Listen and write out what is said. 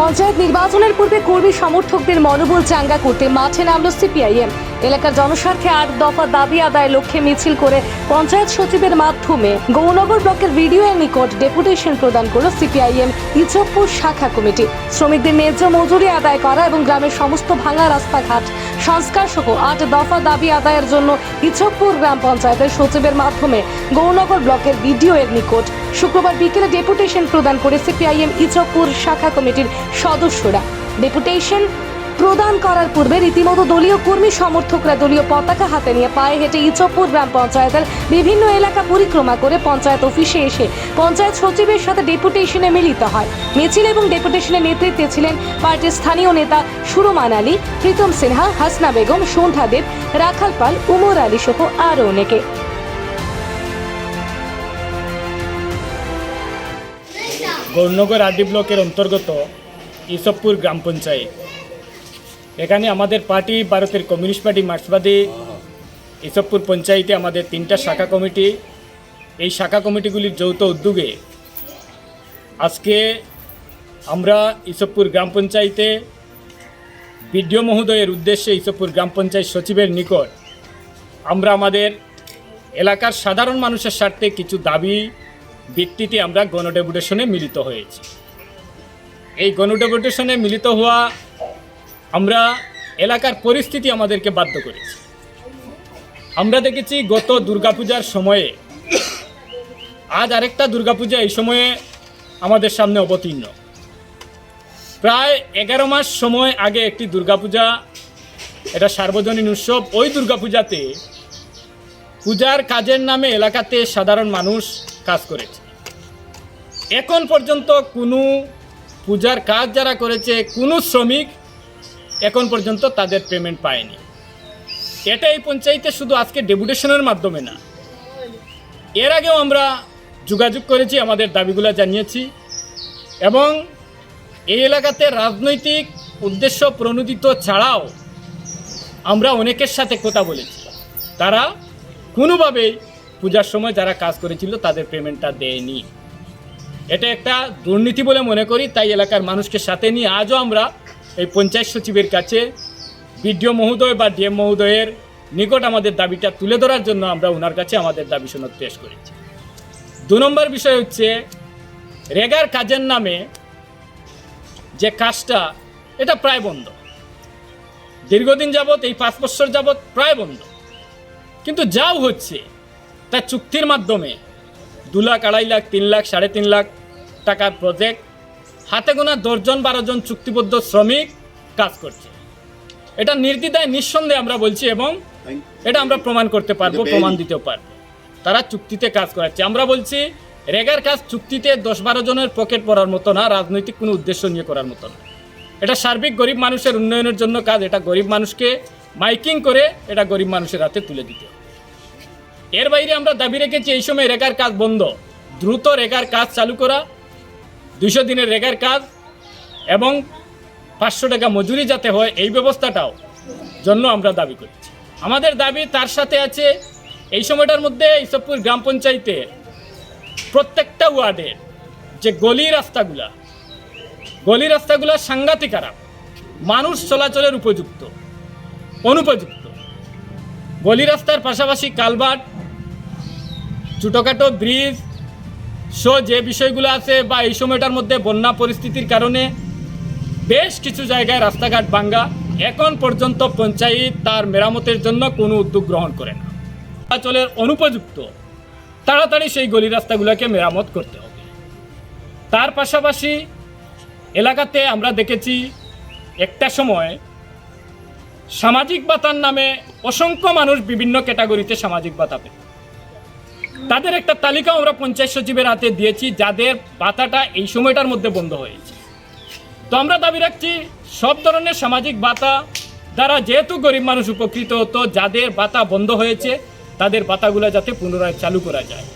পঞ্চায়েত নির্বাচনের পূর্বে কর্মী সমর্থকদের মনোবল চাঙ্গা করতে মাঠে নামল সিপিআইএম। এলাকার জনস্বার্থে আট দফা দাবি আদায় লক্ষ্যে মিছিল করে পঞ্চায়েত সচিবের মাধ্যমে গৌনগর ব্লকের ভিডিও এর নিকট ডেপুটেশন প্রদান করল সিপিআইএম ইচকপুর শাখা কমিটি। শ্রমিকদের ন্যায্য মজুরি আদায় করা এবং গ্রামের সমস্ত ভাঙা রাস্তাঘাট সংস্কার সহ আট দফা দাবি আদায়ের জন্য ইছকপুর গ্রাম পঞ্চায়েতের সচিবের মাধ্যমে গৌনগর ব্লকের বিডিও এর নিকট শুক্রবার বিকেলে ডেপুটেশন প্রদান করে সিপিআইএম ইছকপুর শাখা কমিটির সদস্যরা। ডেপুটেশন প্রদান করার পূর্বে রীতিমতো দলীয় কর্মী সমর্থকরা দলীয় পতাকা হাতে নিয়ে পায়ে হেঁটে ইচকপুর গ্রাম পঞ্চায়েতের বিভিন্ন এলাকা পরিক্রমা করে পঞ্চায়েত অফিসে এসে পঞ্চায়েত সচিবের সাথে ডেপুটেশনে মিলিত হয়। মিছিল এবং ডেপুটেশনের নেতৃত্বে ছিলেন পার্টির স্থানীয় নেতা সুরমান আলী, প্রীতম সিনহা, হাসনা বেগম, সন্ধ্যা দেব, রাখাল পাল, উমর আলী সহ আরও অনেকে। গৌরনগর আরডি ব্লকের অন্তর্গত ইসবপুর গ্রাম পঞ্চায়েত। এখানে আমাদের পার্টি, ভারতের কমিউনিস্ট পার্টি, মার্ক্সবাদী, ইসবপুর পঞ্চায়েতে আমাদের তিনটা শাখা কমিটি। এই শাখা কমিটিগুলির যৌথ উদ্যোগে আজকে আমরা ইসবপুর গ্রাম পঞ্চায়েতে বিডিও মহোদয়ের উদ্দেশ্যে ইসবপুর গ্রাম পঞ্চায়েত সচিবের নিকট আমরা আমাদের এলাকার সাধারণ মানুষের স্বার্থে কিছু দাবি, ভিত্তিতে আমরা গণডেপুটেশনে মিলিত হয়েছি। এই গণডেপুটেশনে মিলিত হওয়া আমরা এলাকার পরিস্থিতি আমাদেরকে বাধ্য করেছে। আমরা দেখেছি গত দুর্গাপূজার সময়ে, আজ আরেকটা দুর্গাপূজা এই সময়ে আমাদের সামনে অবতীর্ণ। প্রায় এগারো মাস সময় আগে একটি দুর্গাপূজা, এটা সার্বজনীন উৎসব, ওই দুর্গাপূজাতে পূজার কাজের নামে এলাকাতে সাধারণ মানুষ কাজ করেছে। এখন পর্যন্ত কোনো পূজার কাজ যারা করেছে, কোনো শ্রমিক এখন পর্যন্ত তাদের পেমেন্ট পায়নি। এটা এই পঞ্চায়েতে শুধু আজকে ডেপুটেশনের মাধ্যমে না। এর আগেও আমরা যোগাযোগ করেছি, আমাদের দাবিগুলো জানিয়েছি এবং এই এলাকাতে রাজনৈতিক উদ্দেশ্য প্রণোদিত ছাড়াও আমরা অনেকের সাথে কথা বলেছি। তারা কোনোভাবেই পূজার সময় যারা কাজ করেছিল তাদের পেমেন্টটা দেয়নি। এটা একটা দুর্নীতি বলে মনে করি, তাই এলাকার মানুষকে সাথে নিয়ে আজও আমরা এই পঞ্চায়েত সচিবের কাছে বিডিও মহোদয় বা ডিএম মহোদয়ের নিকট আমাদের দাবিটা তুলে ধরার জন্য আমরা ওনার কাছে আমাদের দাবি সনদ পেশ করেছি। দু নম্বর বিষয় হচ্ছে, রেগার কাজের নামে যে কাজটা, এটা প্রায় বন্ধ। দীর্ঘদিন যাবৎ, এই পাঁচ বছর যাবৎ প্রায় বন্ধ। কিন্তু যাও হচ্ছে, তা চুক্তির মাধ্যমে দু লাখ, আড়াই লাখ, তিন লাখ, সাড়ে তিন লাখ টাকার প্রজেক্ট হাতে গোনা দশজন বারো জন চুক্তিবদ্ধ শ্রমিক কাজ করছে। এটা নির্দ্বিধায় নিঃসন্দেহে আমরা বলছি এবং এটা আমরা প্রমাণ করতে পারব প্রমাণ দিতেও পারব। তারা চুক্তিতে কাজ করাচ্ছে। আমরা বলছি রেগার কাজ চুক্তিতে দশ বারো জনের পকেট পড়ার মতো না রাজনৈতিক কোনো উদ্দেশ্য নিয়ে করার মতো না। এটা সার্বিক গরিব মানুষের উন্নয়নের জন্য কাজ এটা গরিব মানুষকে মাইকিং করে এটা গরিব মানুষের হাতে তুলে দিতে। এর বাইরে আমরা দাবি রেখেছি এই সময় রেগার কাজ বন্ধ। দ্রুত রেগার কাজ চালু করা দুইশো দিনের রেগার কাজ এবং পাঁচশো টাকা মজুরি যাতে হয় এই ব্যবস্থাটাও জন্য আমরা দাবি করছি। আমাদের দাবি তার সাথে আছে এই সময়টার মধ্যে ইসবপুর গ্রাম পঞ্চায়েতের প্রত্যেকটা ওয়ার্ডের যে গলি রাস্তাগুলা, গলি রাস্তাগুলো সাংঘাতিক খারাপ, মানুষ চলাচলের উপযুক্ত, অনুপযুক্ত। গলি রাস্তার পাশাপাশি কালভার্ট ছোটোখাটো ব্রিজ সো যে বিষয়গুলো আছে বা এই সময়টার মধ্যে বন্যা পরিস্থিতির কারণে বেশ কিছু জায়গায় রাস্তাঘাট ভাঙ্গা। এখন পর্যন্ত পঞ্চায়েত তার মেরামতের জন্য কোনো উদ্যোগ গ্রহণ করে না। চলাচলের অনুপযুক্ত, তাড়াতাড়ি সেই গলি রাস্তাগুলোকে মেরামত করতে হবে। তার পাশাপাশি এলাকাতে আমরা দেখেছি, একটা সময় সামাজিক ভাতার নামে অসংখ্য মানুষ বিভিন্ন ক্যাটাগরিতে সামাজিক ভাতা পেত। তাদের একটা তালিকা আমরা পঞ্চায়েত সচিবের হাতে দিয়েছি, যাদের ভাতাটা এই সময়টার মধ্যে বন্ধ হয়েছে। তো আমরা দাবি রাখছি, সব ধরনের সামাজিক বাতা দ্বারা যেহেতু গরিব মানুষ উপকৃত হতো, যাদের বাতা বন্ধ হয়েছে, তাদের ভাতাগুলো যাতে পুনরায় চালু করা যায়।